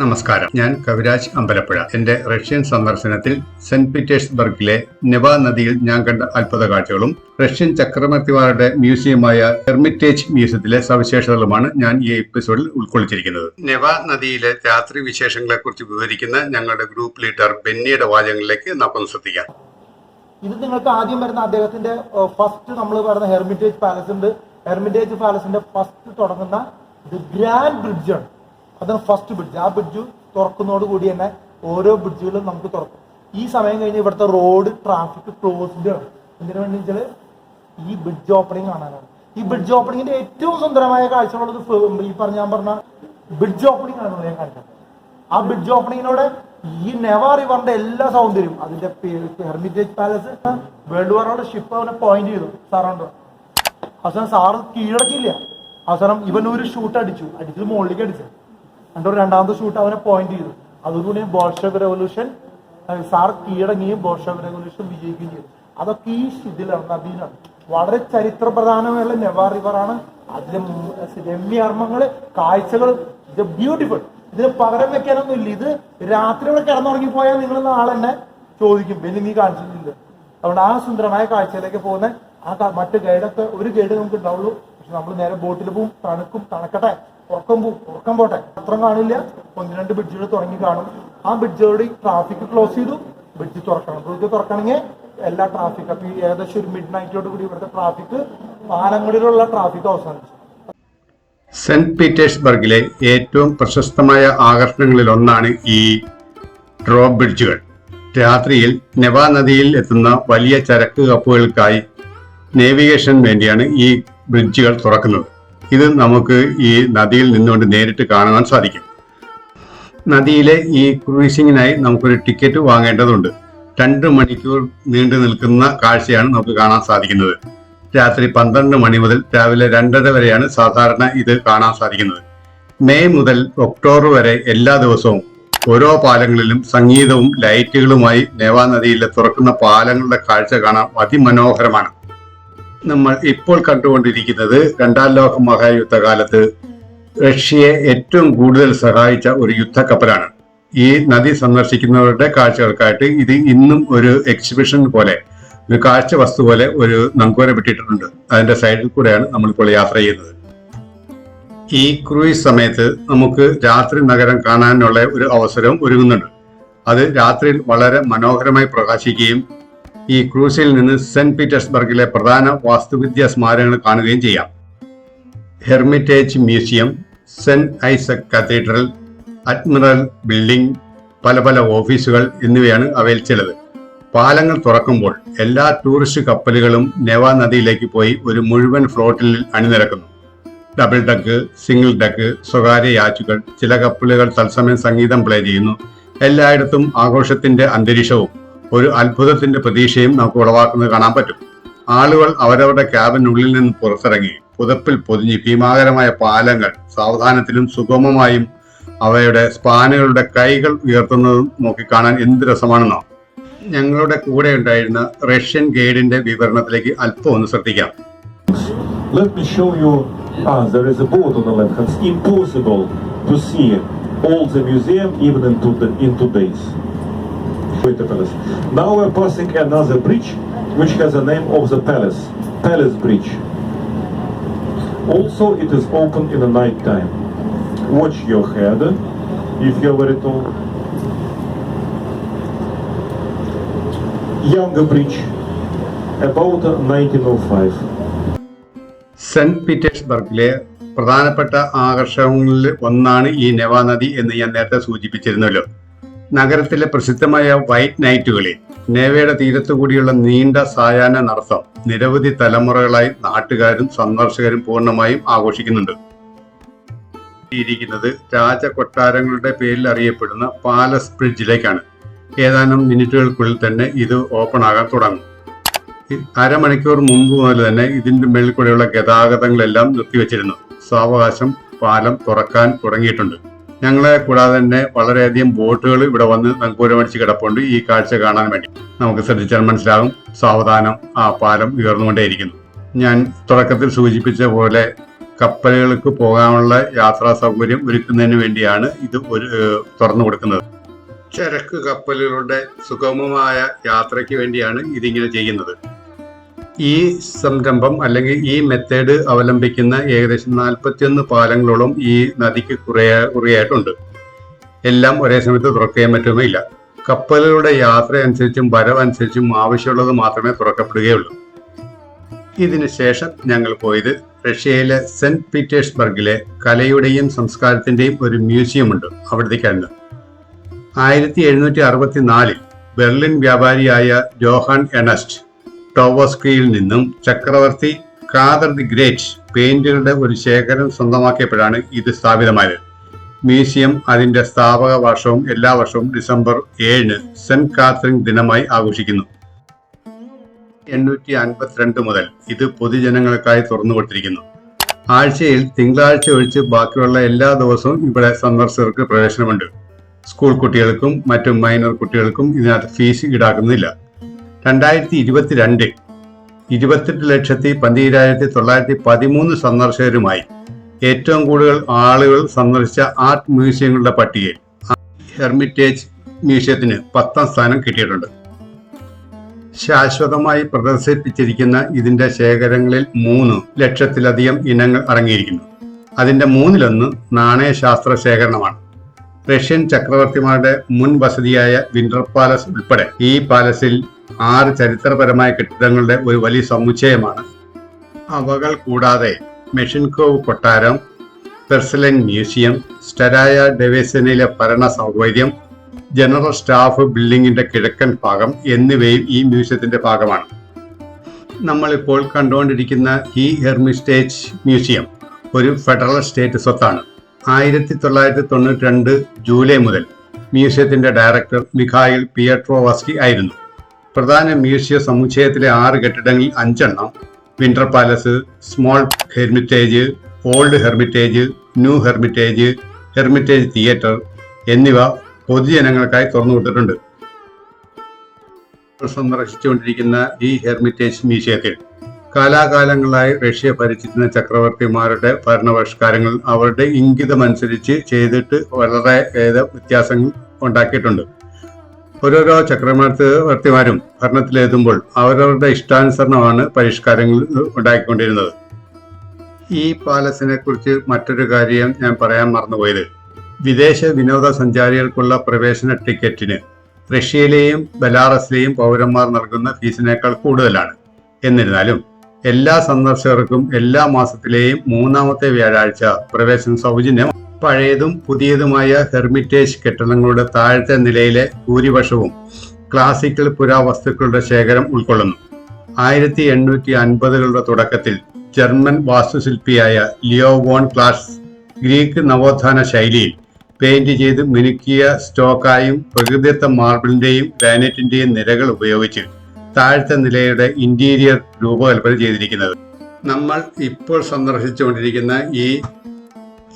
നമസ്കാരം. ഞാൻ കവിരാജ് അമ്പലപ്പുഴ. എന്റെ റഷ്യൻ സന്ദർശനത്തിൽ സെന്റ് പീറ്റേഴ്സ്ബർഗിലെ നെവ നദിയിൽ ഞാൻ കണ്ട അത്ഭുത കാഴ്ചകളും റഷ്യൻ ചക്രവർത്തിമാരുടെ മ്യൂസിയമായ ഹെർമിറ്റേജ് മ്യൂസിയത്തിലെ സവിശേഷതകളുമാണ് ഞാൻ ഈ എപ്പിസോഡിൽ ഉൾക്കൊള്ളിച്ചിരിക്കുന്നത്. നെവ നദിയിലെ രാത്രി വിശേഷങ്ങളെ കുറിച്ച് വിവരിക്കുന്ന ഞങ്ങളുടെ ഗ്രൂപ്പ് ലീഡർ ബെന്നിയുടെ വാചകങ്ങളിലേക്ക് നമുക്കൊന്ന് ശ്രദ്ധിക്കാം. ഇത് നിങ്ങൾക്ക് ആദ്യം വരുന്ന അദ്ദേഹത്തിന്റെ ഫസ്റ്റ് നമ്മൾ പറയുന്ന ഹെർമിറ്റേജ് പാലസ് ഉണ്ട്. ഹെർമിറ്റേജ് പാലസിന്റെ ഫസ്റ്റ് തുടങ്ങുന്ന ദി ഗ്രാൻഡ് ബ്രിഡ്ജാണ് അതാണ് ഫസ്റ്റ് ബ്രിഡ്ജ് ആ ബ്രിഡ്ജ് തുറക്കുന്നതോട് കൂടി തന്നെ ഓരോ ബ്രിഡ്ജുകളും നമുക്ക് തുറക്കും. ഈ സമയം കഴിഞ്ഞ് ഇവിടുത്തെ റോഡ് ട്രാഫിക് ക്ലോസ്ഡ് ആണ്. എന്തിനു വേണ്ടി വെച്ചാൽ ഈ ബ്രിഡ്ജ് ഓപ്പണിംഗ് കാണാനാണ്. ഈ ബ്രിഡ്ജ് ഓപ്പണിങ്ങിന്റെ ഏറ്റവും സുന്ദരമായ കാഴ്ചകളുള്ളത് ഈ പറഞ്ഞ ഞാൻ പറഞ്ഞ ബ്രിഡ്ജ് ഓപ്പണിംഗ് ആണ് ഞാൻ കാണിച്ചത് ആ ബ്രിഡ്ജ് ഓപ്പണിങ്ങിനോടെ ഈ നെവ റിവറിന്റെ എല്ലാ സൗന്ദര്യം അതിന്റെ Hermitage Palace World War ship അവനെ പോയിന്റ് ചെയ്തു. സാറാണ്ട് അവസാനം സാറ് കീഴടക്കില്ല അവസാനം ഇവൻ ഒരു ഷൂട്ട് അടിച്ചു. അടിച്ചത് മുകളിലേക്ക് അടിച്ചു. എന്നിട്ട് രണ്ടാമത്തെ ഷൂട്ട് അവനെ പോയിന്റ് ചെയ്തു. അതുകൊണ്ട് അതോടുകൂടി ബോൾഷവ് റെവല്യൂഷൻ സാർ കീഴടങ്ങുകയും ബോൾഷവ് റെവല്യൂഷൻ വിജയിക്കുകയും ചെയ്തു. അതൊക്കെ ഈ ഇതിലാണ് നദീനാണ് വളരെ ചരിത്രപ്രധാനമായുള്ള റിവർ റിവറാണ് അതിലെ രമ്യർമ്മങ്ങൾ കാഴ്ചകൾ ഇത് ബ്യൂട്ടിഫുൾ ഇതിന് പകരം വെക്കാനൊന്നും ഇല്ല. ഇത് രാത്രി ഇവിടെ കിടന്നുറങ്ങി പോയാൽ നിങ്ങൾ നാളെ തന്നെ ചോദിക്കും. പിന്നെ നീ കാണിച്ചിട്ടില്ല. അതുകൊണ്ട് ആ സുന്ദരമായ കാഴ്ചയിലേക്ക് പോകുന്ന ആ മറ്റു ഗൈഡൊക്കെ ഒരു ഗൈഡ് നമുക്ക് ഉണ്ടാവുള്ളൂ. പക്ഷെ നമ്മൾ നേരെ ബോട്ടിൽ പോവും തണുക്കും തണുക്കട്ടെ. ഉറക്കം ഉറക്കം പോട്ടെ. പത്രം കാണില്ല. ഒന്ന് രണ്ട് ബ്രിഡ്ജുകൾ തുടങ്ങി കാണും. ആ ബ്രിഡ്ജുകളുടെ ട്രാഫിക് ക്ലോസ് ചെയ്തു. ബ്രിഡ്ജ് തുറക്കണം. ബ്രിഡ്ജ് തുറക്കണമെങ്കിൽ എല്ലാ ട്രാഫിക് അപ്പൊ ഏകദേശം ഒരു മിഡ് നൈറ്റോട് കൂടി ഇവിടുത്തെ ട്രാഫിക് പാലങ്ങളിലുള്ള ട്രാഫിക് അവസാനിച്ചു. സെന്റ് പീറ്റേഴ്സ്ബർഗിലെ ഏറ്റവും പ്രശസ്തമായ ആകർഷണങ്ങളിൽ ഒന്നാണ് ഈ ഡ്രോപ്പ് ബ്രിഡ്ജുകൾ രാത്രിയിൽ നെവാ നദിയിൽ എത്തുന്ന വലിയ ചരക്ക് കപ്പുകൾക്കായി നേവിഗേഷൻ വേണ്ടിയാണ് ഈ ബ്രിഡ്ജുകൾ തുറക്കുന്നത്. ഇത് നമുക്ക് ഈ നദിയിൽ നിന്നുകൊണ്ട് നേരിട്ട് കാണുവാൻ സാധിക്കും. നദിയിലെ ഈ ക്രൂയിസിങ്ങിനായി നമുക്കൊരു ടിക്കറ്റ് വാങ്ങേണ്ടതുണ്ട്. രണ്ട് മണിക്കൂർ നീണ്ടു നിൽക്കുന്ന കാഴ്ചയാണ് നമുക്ക് കാണാൻ സാധിക്കുന്നത്. രാത്രി പന്ത്രണ്ട് മണി മുതൽ രാവിലെ രണ്ടര വരെയാണ് സാധാരണ ഇത് കാണാൻ സാധിക്കുന്നത്. മെയ് മുതൽ ഒക്ടോബർ വരെ എല്ലാ ദിവസവും ഓരോ പാലങ്ങളിലും സംഗീതവും ലൈറ്റുകളുമായി നേവാ നദിയിലെ തുറക്കുന്ന പാലങ്ങളുടെ കാഴ്ച കാണാൻ അതിമനോഹരമാണ്. നമ്മൾ ഇപ്പോൾ കണ്ടുകൊണ്ടിരിക്കുന്നത് രണ്ടാം ലോക മഹായുദ്ധകാലത്ത് റഷ്യയെ ഏറ്റവും കൂടുതൽ സഹായിച്ച ഒരു യുദ്ധക്കപ്പലാണ്. ഈ നദി സന്ദർശിക്കുന്നവരുടെ കാഴ്ചകൾക്കായിട്ട് ഇത് ഇന്നും ഒരു എക്സിബിഷൻ പോലെ ഒരു കാഴ്ച വസ്തു പോലെ ഒരു നങ്കൂര വിട്ടിട്ടുണ്ട് അതിന്റെ സൈഡിൽ കൂടെയാണ് നമ്മളിപ്പോൾ യാത്ര ചെയ്യുന്നത്. ഈ ക്രൂയിസ് സമയത്ത് നമുക്ക് രാത്രി നഗരം കാണാനുള്ള ഒരു അവസരവും ഒരുങ്ങുന്നുണ്ട്. അത് രാത്രിയിൽ വളരെ മനോഹരമായി പ്രകാശിക്കുകയും ഈ ക്രൂസിൽ നിന്ന് സെന്റ് പീറ്റേഴ്സ്ബർഗിലെ പ്രധാന വാസ്തുവിദ്യാ സ്മാരകങ്ങൾ കാണുകയും ചെയ്യാം. Hermitage museum Saint Isaac cathedral admiral building പല പല ഓഫീസുകൾ എന്നിവയാണ് അവയിൽ ചിലത്. പാലങ്ങൾ തുറക്കുമ്പോൾ എല്ലാ ടൂറിസ്റ്റ് കപ്പലുകളും നെവ നദിയിലേക്ക് പോയി ഒരു മുഴുവൻ ഫ്ലോട്ടിൽ അണിനിരക്കുന്നു. ഡബിൾ ഡക്ക് സിംഗിൾ ഡക്ക് സ്വകാര്യ യാച്ചുകൾ ചില കപ്പലുകൾ തത്സമയം സംഗീതം പ്ലേ ചെയ്യുന്നു. എല്ലായിടത്തും ആഘോഷത്തിന്റെ അന്തരീക്ഷവും ഒരു അത്ഭുതത്തിന്റെ പ്രതീക്ഷയും നമുക്ക് ഉളവാക്കുന്നത് കാണാൻ പറ്റും. ആളുകൾ അവരവരുടെ ക്യാബിനുള്ളിൽ നിന്ന് പുറത്തിറങ്ങി. പുതപ്പിൽ പൊതിഞ്ഞ് ഭീമാകരമായ പാലങ്ങൾ സാവധാനത്തിലും സുഗമമായും അവയുടെ സ്പാനുകളുടെ കൈകൾ ഉയർത്തുന്നതും നോക്കിക്കാണാൻ എന്ത് രസമാണെന്നോ ഞങ്ങളുടെ കൂടെ ഉണ്ടായിരുന്ന റഷ്യൻ ഗൈഡിന്റെ വിവരണത്തിലേക്ക് അല്പം ഒന്ന് ശ്രദ്ധിക്കാം. Let me show you. Ah, there is a boat the impossible to see all the museum even in two, in. Wait a palace. Now we're passing another bridge which has the name of the palace. Palace Bridge. Also, it is open in the night time. Watch your head if you're very tall. Younger bridge, about uh, 1905. Saint പീറ്റേഴ്സ്ബർഗിലെ പ്രധാനപ്പെട്ട ആകർഷണങ്ങളിൽ ഒന്നാണ് ഈ never നദി എന്ന് ഞാൻ നേരത്തെ സൂചിപ്പിച്ചിരുന്നല്ലോ നഗരത്തിലെ പ്രസിദ്ധമായ വൈറ്റ് നൈറ്റുകളിൽ നേവയുടെ തീരത്തുകൂടിയുള്ള നീണ്ട സായാഹ്ന നടത്തം നിരവധി തലമുറകളായി നാട്ടുകാരും സന്ദർശകരും പൂർണമായും ആഘോഷിക്കുന്നുണ്ട്. ഇരിക്കുന്നത് രാജകൊട്ടാരങ്ങളുടെ പേരിൽ അറിയപ്പെടുന്ന പാലസ് ബ്രിഡ്ജിലേക്കാണ്. ഏതാനും മിനിറ്റുകൾക്കുള്ളിൽ തന്നെ ഇത് ഓപ്പൺ ആകാൻ തുടങ്ങും. അരമണിക്കൂർ മുമ്പ് മുതൽ തന്നെ ഇതിന്റെ മേളിൽ കൂടെയുള്ള ഗതാഗതങ്ങളെല്ലാം നിർത്തിവെച്ചിരുന്നു. സാവകാശം പാലം തുറക്കാൻ തുടങ്ങിയിട്ടുണ്ട്. ഞങ്ങളെ കൂടാതെ തന്നെ വളരെയധികം ബോട്ടുകൾ ഇവിടെ വന്ന് നങ്കൂരമടിച്ച് കിടപ്പുണ്ട്. ഈ കാഴ്ച കാണാൻ വേണ്ടി. നമുക്ക് ശ്രദ്ധിച്ചാൽ മനസ്സിലാകും സാവധാനം ആ പാലം ഉയർന്നുകൊണ്ടേയിരിക്കുന്നു. ഞാൻ തുടക്കത്തിൽ സൂചിപ്പിച്ച പോലെ കപ്പലുകൾക്ക് പോകാനുള്ള യാത്രാ സൗകര്യം ഒരുക്കുന്നതിന് വേണ്ടിയാണ് ഇത് ഒരു തുറന്നു കൊടുക്കുന്നത്. ചരക്ക് കപ്പലുകളുടെ സുഗമമായ യാത്രയ്ക്ക് വേണ്ടിയാണ് ഇതിങ്ങനെ ചെയ്യുന്നത്. ഈ സംരംഭം അല്ലെങ്കിൽ ഈ മെത്തേഡ് അവലംബിക്കുന്ന ഏകദേശം നാൽപ്പത്തിയൊന്ന് പാലങ്ങളോളം ഈ നദിക്ക് കുറേ കുറേയായിട്ടുണ്ട്. എല്ലാം ഒരേ സമയത്ത് തുറക്കുകയും മറ്റുമില്ല കപ്പലുകളുടെ യാത്ര അനുസരിച്ചും വരവ് അനുസരിച്ചും ആവശ്യമുള്ളത് മാത്രമേ തുറക്കപ്പെടുകയുള്ളൂ. ഇതിനുശേഷം ഞങ്ങൾ പോയത് റഷ്യയിലെ സെന്റ് പീറ്റേഴ്സ്ബർഗിലെ കലയുടെയും സംസ്കാരത്തിന്റെയും ഒരു മ്യൂസിയം ഉണ്ട് അവിടത്തേക്കാണ്. ആയിരത്തി എഴുന്നൂറ്റി അറുപത്തിനാലിൽ ബെർലിൻ വ്യാപാരിയായ ജോഹാൻ എണസ്റ്റ് ടോവോസ്കിയിൽ നിന്നും ചക്രവർത്തി കാദർ ദി ഗ്രേറ്റ് പെയിന്റുകളുടെ ഒരു ശേഖരം സ്വന്തമാക്കിയപ്പോഴാണ് ഇത് സ്ഥാപിതമായത്. മ്യൂസിയം അതിന്റെ സ്ഥാപക വർഷവും എല്ലാ വർഷവും ഡിസംബർ ഏഴിന് സെന്റ് കാത്രിൻ ദിനമായി ആഘോഷിക്കുന്നു. എണ്ണൂറ്റി അൻപത്തിരണ്ട് മുതൽ ഇത് പൊതുജനങ്ങൾക്കായി തുറന്നു കൊടുത്തിരിക്കുന്നു ആഴ്ചയിൽ തിങ്കളാഴ്ച ഒഴിച്ച് ബാക്കിയുള്ള എല്ലാ ദിവസവും ഇവിടെ സന്ദർശകർക്ക് പ്രവേശനമുണ്ട്. സ്കൂൾ കുട്ടികൾക്കും മറ്റു മൈനർ കുട്ടികൾക്കും ഇതിനകത്ത് ഫീസ് ഈടാക്കുന്നില്ല. രണ്ടായിരത്തി ഇരുപത്തിരണ്ടിൽ ഇരുപത്തെട്ട് ലക്ഷത്തി പന്തിരായിരത്തി തൊള്ളായിരത്തി പതിമൂന്ന് സന്ദർശകരുമായി ഏറ്റവും കൂടുതൽ ആളുകൾ സന്ദർശിച്ച ആർട്ട് മ്യൂസിയങ്ങളുടെ പട്ടികയിൽ ഹെർമിറ്റേജ് മ്യൂസിയത്തിന് പത്താം സ്ഥാനം കിട്ടിയിട്ടുണ്ട്. ശാശ്വതമായി പ്രദർശിപ്പിച്ചിരിക്കുന്ന ഇതിന്റെ ശേഖരങ്ങളിൽ മൂന്ന് ലക്ഷത്തിലധികം ഇനങ്ങൾ അടങ്ങിയിരിക്കുന്നു. അതിന്റെ മൂന്നിലൊന്ന് നാണയശാസ്ത്ര ശേഖരണമാണ്. റഷ്യൻ ചക്രവർത്തിമാരുടെ മുൻ വസതിയായ വിന്റർ പാലസ് ഉൾപ്പെടെ ഈ പാലസിൽ ആറ് ചരിത്രപരമായ കെട്ടിടങ്ങളുടെ ഒരു വലിയ സമുച്ചയമാണ്. അവകൾ കൂടാതെ മെഷിൻകോവ് കൊട്ടാരം പെർസലൻ മ്യൂസിയം സ്റ്റരായ ഡെവേസനയിലെ ഭരണ സൗകര്യം ജനറൽ സ്റ്റാഫ് ബിൽഡിങ്ങിന്റെ കിഴക്കൻ ഭാഗം എന്നിവയും ഈ മ്യൂസിയത്തിന്റെ ഭാഗമാണ്. നമ്മളിപ്പോൾ കണ്ടുകൊണ്ടിരിക്കുന്ന ഈ ഹെർമിസ്റ്റേജ് മ്യൂസിയം ഒരു ഫെഡറൽ സ്റ്റേറ്റ് സ്വത്താണ്. ആയിരത്തി തൊള്ളായിരത്തി തൊണ്ണൂറ്റി രണ്ട് ജൂലൈ മുതൽ മ്യൂസിയത്തിന്റെ ഡയറക്ടർ മിഖായിൽ പിയട്രോവാസ്കി ആയിരുന്നു. പ്രധാന മ്യൂസിയ സമുച്ചയത്തിലെ ആറ് കെട്ടിടങ്ങളിൽ അഞ്ചെണ്ണം. Winter Palace Small Hermitage Old Hermitage New Hermitage Hermitage Theatre എന്നിവ പൊതുജനങ്ങൾക്കായി തുറന്നു കൊടുത്തിട്ടുണ്ട് സന്ദർശിച്ചുകൊണ്ടിരിക്കുന്ന ഈ ഹെർമിറ്റേജ് മ്യൂസിയത്തിൽ കാലാകാലങ്ങളായി റഷ്യ ഭരിച്ചിരുന്ന ചക്രവർത്തിമാരുടെ ഭരണപരിഷ്കാരങ്ങൾ അവരുടെ ഇംഗിതമനുസരിച്ച് ചെയ്തിട്ട് വളരെ വ്യത്യാസങ്ങൾ ഉണ്ടാക്കിയിട്ടുണ്ട്. ഓരോരോ ചക്രവർത്തിമാരും ഭരണത്തിലെത്തുമ്പോൾ അവരവരുടെ ഇഷ്ടാനുസരണമാണ് പരിഷ്കാരങ്ങൾ ഉണ്ടാക്കിക്കൊണ്ടിരുന്നത്. ഈ പാലസിനെ കുറിച്ച് മറ്റൊരു കാര്യം ഞാൻ പറയാൻ മറന്നുപോയത്. വിദേശ വിനോദസഞ്ചാരികൾക്കുള്ള പ്രവേശന ടിക്കറ്റിന് റഷ്യയിലെയും ബലാറസിലെയും പൗരന്മാർ നൽകുന്ന ഫീസിനേക്കാൾ കൂടുതലാണ്. എന്നിരുന്നാലും എല്ലാ സന്ദർശകർക്കും എല്ലാ മാസത്തിലെയും മൂന്നാമത്തെ വ്യാഴാഴ്ച പ്രവേശനം സൗജന്യം പഴയതും പുതിയതുമായ ഹെർമിറ്റേജ് കെട്ടിടങ്ങളുടെ താഴത്തെ നിലയിലെ ഭൂരിപക്ഷവും ക്ലാസിക്കൽ പുരാവസ്തുക്കളുടെ ശേഖരം ഉൾക്കൊള്ളുന്നു. ആയിരത്തി എണ്ണൂറ്റി അൻപതുകളുടെ തുടക്കത്തിൽ ജർമ്മൻ വാസ്തുശില്പിയായ ലിയോ വോൺ ക്ലാസ് ഗ്രീക്ക് നവോത്ഥാന ശൈലിയിൽ പെയിന്റ് ചെയ്ത് മിനുക്കിയ സ്റ്റോക്കായും പ്രകൃതിദത്ത മാർബിളിന്റെയും ഗ്രാനൈറ്റിന്റെയും നിരകൾ ഉപയോഗിച്ച് താഴ്ത്ത നിലയുടെ ഇന്റീരിയർ രൂപകൽപ്പന ചെയ്തിരിക്കുന്നത്. നമ്മൾ ഇപ്പോൾ സന്ദർശിച്ചുകൊണ്ടിരിക്കുന്ന ഈ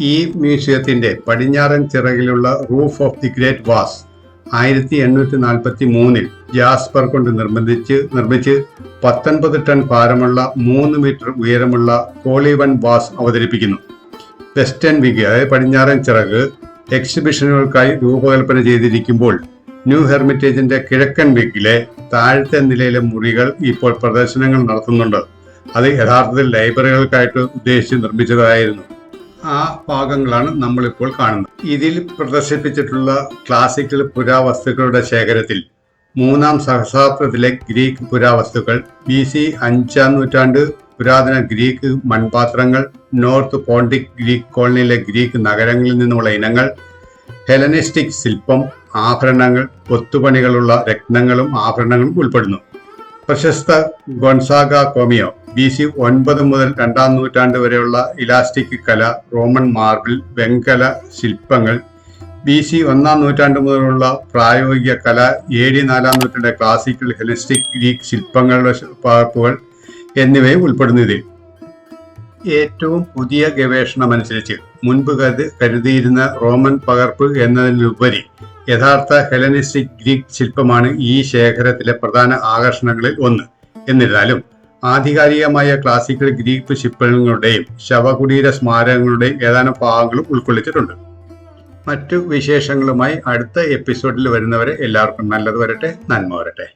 ഈ മ്യൂസിയത്തിന്റെ പടിഞ്ഞാറൻ ചിറകിലുള്ള roof of the great vase ആയിരത്തി എണ്ണൂറ്റി നാൽപ്പത്തി മൂന്നിൽ ജാസ്പർ കൊണ്ട് നിർബന്ധിച്ച് നിർമ്മിച്ച് പത്തൊൻപത് ടൺ ഭാരമുള്ള മൂന്ന് മീറ്റർ ഉയരമുള്ള കോളിവൺ വാസ് അവതരിപ്പിക്കുന്നു. വെസ്റ്റേൺ വിഗ് അതായത് പടിഞ്ഞാറൻ ചിറക് എക്സിബിഷനുകൾക്കായി രൂപകൽപ്പന ചെയ്തിരിക്കുമ്പോൾ ന്യൂ ഹെർമിറ്റേജിന്റെ കിഴക്കൻ വിഗിലെ താഴത്തെ നിലയിലെ മുറികൾ ഇപ്പോൾ പ്രദർശനങ്ങൾ നടത്തുന്നുണ്ട്. അത് യഥാർത്ഥത്തിൽ ലൈബ്രറികൾക്കായിട്ട് ഉദ്ദേശിച്ച് നിർമ്മിച്ചതായിരുന്നു. ആ ഭാഗങ്ങളാണ് നമ്മളിപ്പോൾ കാണുന്നത്. ഇതിൽ പ്രദർശിപ്പിച്ചിട്ടുള്ള ക്ലാസിക്കൽ പുരാവസ്തുക്കളുടെ ശേഖരത്തിൽ മൂന്നാം സഹസ്രാബ്ദത്തിലെ ഗ്രീക്ക് പുരാവസ്തുക്കൾ ബി സി അഞ്ചാം നൂറ്റാണ്ട് പുരാതന ഗ്രീക്ക് മൺപാത്രങ്ങൾ നോർത്ത് പോണ്ടിക് ഗ്രീക്ക് കോളനിയിലെ ഗ്രീക്ക് നഗരങ്ങളിൽ നിന്നുള്ള ഇനങ്ങൾ ഹെലനിസ്റ്റിക് ശില്പം ആഭരണങ്ങൾ ഒത്തുപണികളുള്ള രത്നങ്ങളും ആഭരണങ്ങളും ഉൾപ്പെടുന്നു. പ്രശസ്ത ഗൊൺസാഗ കോമിയോ. ബി സി ഒൻപത് മുതൽ രണ്ടാം നൂറ്റാണ്ട് വരെയുള്ള ഇലാസ്റ്റിക് കല റോമൻ മാർബിൾ വെങ്കല ശില്പങ്ങൾ ബി സി ഒന്നാം നൂറ്റാണ്ട് മുതലുള്ള പ്രായോഗിക കല എ ഡി നാലാം നൂറ്റാണ്ട് ക്ലാസിക്കൽ ഹെലിസ്റ്റിക് ഗ്രീക്ക് ശില്പങ്ങളുടെ പകർപ്പുകൾ എന്നിവയും ഉൾപ്പെടുന്നു ഇതിൽ ഏറ്റവും പുതിയ ഗവേഷണമനുസരിച്ച് മുൻപ് കരുതി കരുതിയിരുന്ന റോമൻ പകർപ്പ് എന്നതിനുപരി യഥാർത്ഥ ഹെലനിസ്റ്റിക് ഗ്രീക്ക് ശില്പമാണ് ഈ ശേഖരത്തിലെ പ്രധാന ആകർഷണങ്ങളിൽ ഒന്ന്. എന്നിരുന്നാലും ആധികാരികമായ ക്ലാസിക്കൽ ഗ്രീക്ക് ശില്പങ്ങളുടെയും ശവകുടീര സ്മാരകങ്ങളുടെയും ഏതാനും ഭാഗങ്ങളും ഉൾക്കൊള്ളിച്ചിട്ടുണ്ട്. മറ്റു വിശേഷങ്ങളുമായി അടുത്ത എപ്പിസോഡിൽ വരുന്നവരെ എല്ലാവർക്കും നല്ലത് വരട്ടെ. നന്മ വരട്ടെ.